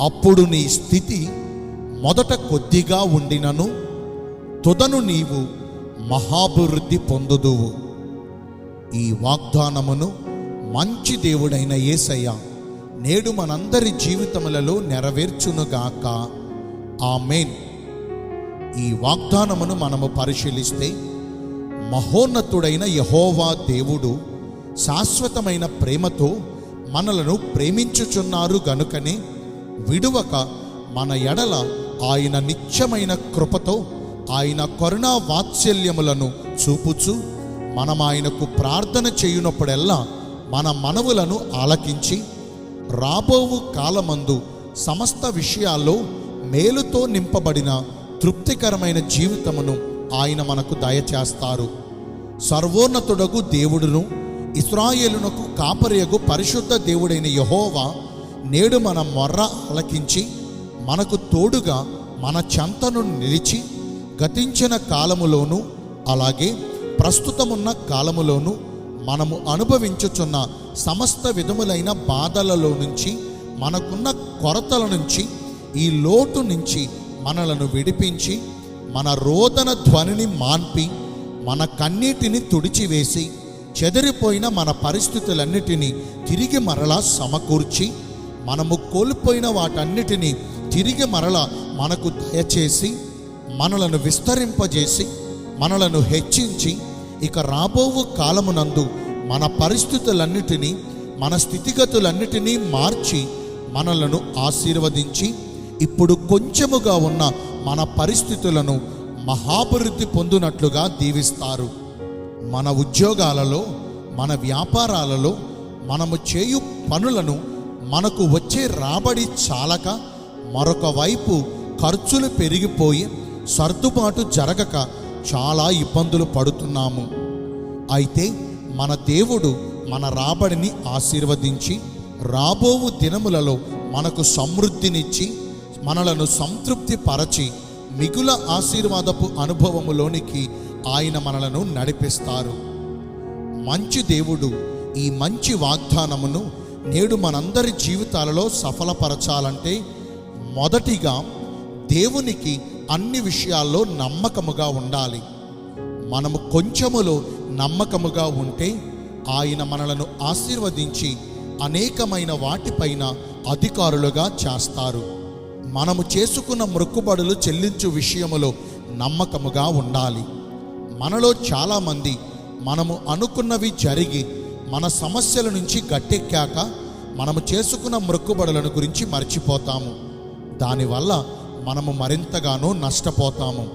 అప్పుడు నీ స్థితి మొదట కొద్దిగా ఉండినను తుదను నీవు మహాభివృద్ధి పొందుదువు. ఈ వాగ్దానమును మంచి దేవుడైన యేసయ్య నేడు మనందరి జీవితములలో నెరవేర్చునుగాక. ఆమెన్. ఈ వాగ్దానమును మనము పరిశీలిస్తే మహోన్నతుడైన యహోవా దేవుడు శాశ్వతమైన ప్రేమతో మనలను ప్రేమించుచున్నారు గనుకనే విడువక మన ఎడల ఆయన నిత్యమైన కృపతో ఆయన కరుణా వాత్సల్యములను చూపుచు మనం ఆయనకు ప్రార్థన చేయునప్పుడెల్లా మన మనవులను ఆలకించి రాబోవు కాలమందు సమస్త విషయాల్లో మేలుతో నింపబడిన తృప్తికరమైన జీవితమును ఆయన మనకు దయచేస్తారు. సర్వోన్నతుడగు దేవుడును ఇస్రాయేలునకు కాపరియగు పరిశుద్ధ దేవుడైన యహోవా నేడు మన మొర్ర ఆలకించి మనకు తోడుగా మన చెంతను నిలిచి గతించిన కాలములోనూ అలాగే ప్రస్తుతమున్న కాలములోనూ మనము అనుభవించుచున్న సమస్త విధములైన బాధలలో నుంచి మనకున్న కొరతల నుంచి ఈ లోటు నుంచి మనలను విడిపించి మన రోదన ధ్వనిని మాన్పి మన కన్నీటిని తుడిచివేసి చెదిరిపోయిన మన పరిస్థితులన్నిటినీ తిరిగి మరలా సమకూర్చి మనము కోల్పోయిన వాటన్నిటినీ తిరిగి మరల మనకు దయచేసి మనలను విస్తరింపజేసి మనలను హెచ్చించి ఇక రాబోవు కాలమునందు మన పరిస్థితులన్నిటినీ మన స్థితిగతులన్నిటినీ మార్చి మనలను ఆశీర్వదించి ఇప్పుడు కొంచెముగా ఉన్న మన పరిస్థితులను మహాభివృద్ధి పొందినట్లుగా దీవిస్తారు. మన ఉద్యోగాలలో మన వ్యాపారాలలో మనము చేయు పనులను మనకు వచ్చే రాబడి చాలక మరొక వైపు ఖర్చులు పెరిగిపోయి సర్దుబాటు జరగక చాలా ఇబ్బందులు పడుతున్నాము. అయితే మన దేవుడు మన రాబడిని ఆశీర్వదించి రాబోవు దినములలో మనకు సమృద్ధినిచ్చి మనలను సంతృప్తి పరచి మిగుల ఆశీర్వాదపు అనుభవములోనికి ఆయన మనలను నడిపిస్తారు. మంచి దేవుడు ఈ మంచి వాగ్దానమును నేడు మనందరి జీవితాలలో సఫలపరచాలంటే మొదటిగా దేవునికి అన్ని విషయాల్లో నమ్మకముగా ఉండాలి. మనము కొంచెములో నమ్మకముగా ఉంటే ఆయన మనలను ఆశీర్వదించి అనేకమైన వాటిపైన అధికారులుగా చేస్తారు. మనము చేసుకున్న మొక్కుబడులు చెల్లించు విషయములో నమ్మకముగా ఉండాలి. మనలో చాలామంది మనము అనుకున్నవి జరిగి మన సమస్యల నుంచి గట్టెక్కాక మనము చేసుకున్న మొక్కుబడులను గురించి మర్చిపోతాము. దానివల్ల మనము మరింతగానో నష్టపోతాము.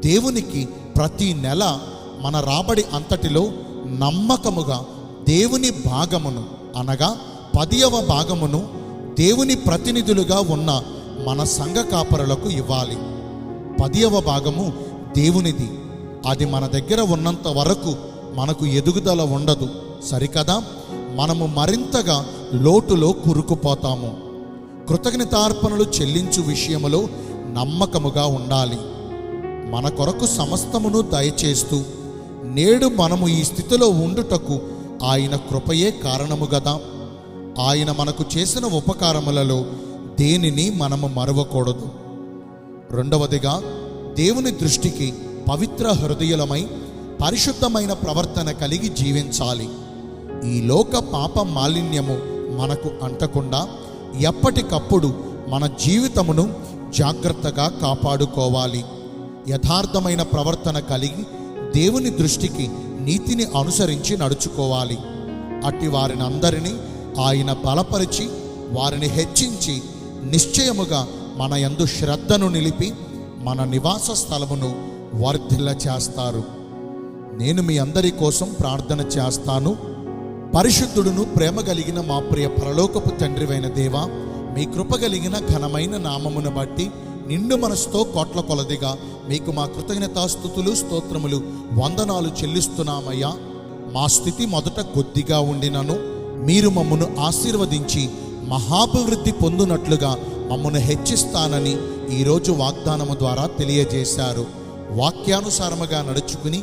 దేవునికి ప్రతి నెల మన రాబడి అంతటిలో నమ్మకముగా దేవుని భాగమును అనగా పదియవ భాగమును దేవుని ప్రతినిధులుగా ఉన్న మన సంఘ కాపరులకు ఇవ్వాలి. పదియవ భాగము దేవునిది. అది మన దగ్గర ఉన్నంత వరకు మనకు ఎదుగుదల ఉండదు. సరికదా? మనము మరింతగా లోటులో కురుకుపోతాము. కృతజ్ఞతార్పణలు చెల్లించు విషయములో నమ్మకముగా ఉండాలి. మన కొరకు సమస్తమును దయచేస్తూ నేడు మనము ఈ స్థితిలో ఉండుటకు ఆయన కృపయే కారణము గదా? ఆయన మనకు చేసిన ఉపకారములలో దేనిని మనము మరవకూడదు. రెండవదిగా దేవుని దృష్టికి పవిత్ర హృదయులమై పరిశుద్ధమైన ప్రవర్తన కలిగి జీవించాలి. ఈ లోక పాప మాలిన్యము మనకు అంటకుండా ఎప్పటికప్పుడు మన జీవితమును జాగ్రత్తగా కాపాడుకోవాలి. యథార్థమైన ప్రవర్తన కలిగి దేవుని దృష్టికి నీతిని అనుసరించి నడుచుకోవాలి. అట్టి వారిని అందరినీ ఆయన బలపరిచి వారిని హెచ్చించి నిశ్చయముగా మన యందు శ్రద్ధను నిలిపి మన నివాస స్థలమును వర్ధిల్ల చేస్తారు నేను మీ అందరి కోసం ప్రార్థన చేస్తాను. పరిశుద్ధుడును ప్రేమ కలిగిన మా ప్రియ పరలోకపు తండ్రివైన దేవా మీ కృప కలిగిన ఘనమైన నామమును బట్టి నిండు మనసుతో కోట్ల కొలదిగా మీకు మా కృతజ్ఞతాస్థుతులు స్తోత్రములు వందనాలు చెల్లిస్తున్నామయ్యా. మా స్థితి మొదట కొద్దిగా ఉండినను మీరు మమ్మను ఆశీర్వదించి మహాభివృద్ధి పొందునట్లుగా మమ్మను హెచ్చిస్తానని ఈరోజు వాగ్దానము ద్వారా తెలియజేశారు. వాక్యానుసారముగా నడుచుకుని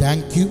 thank you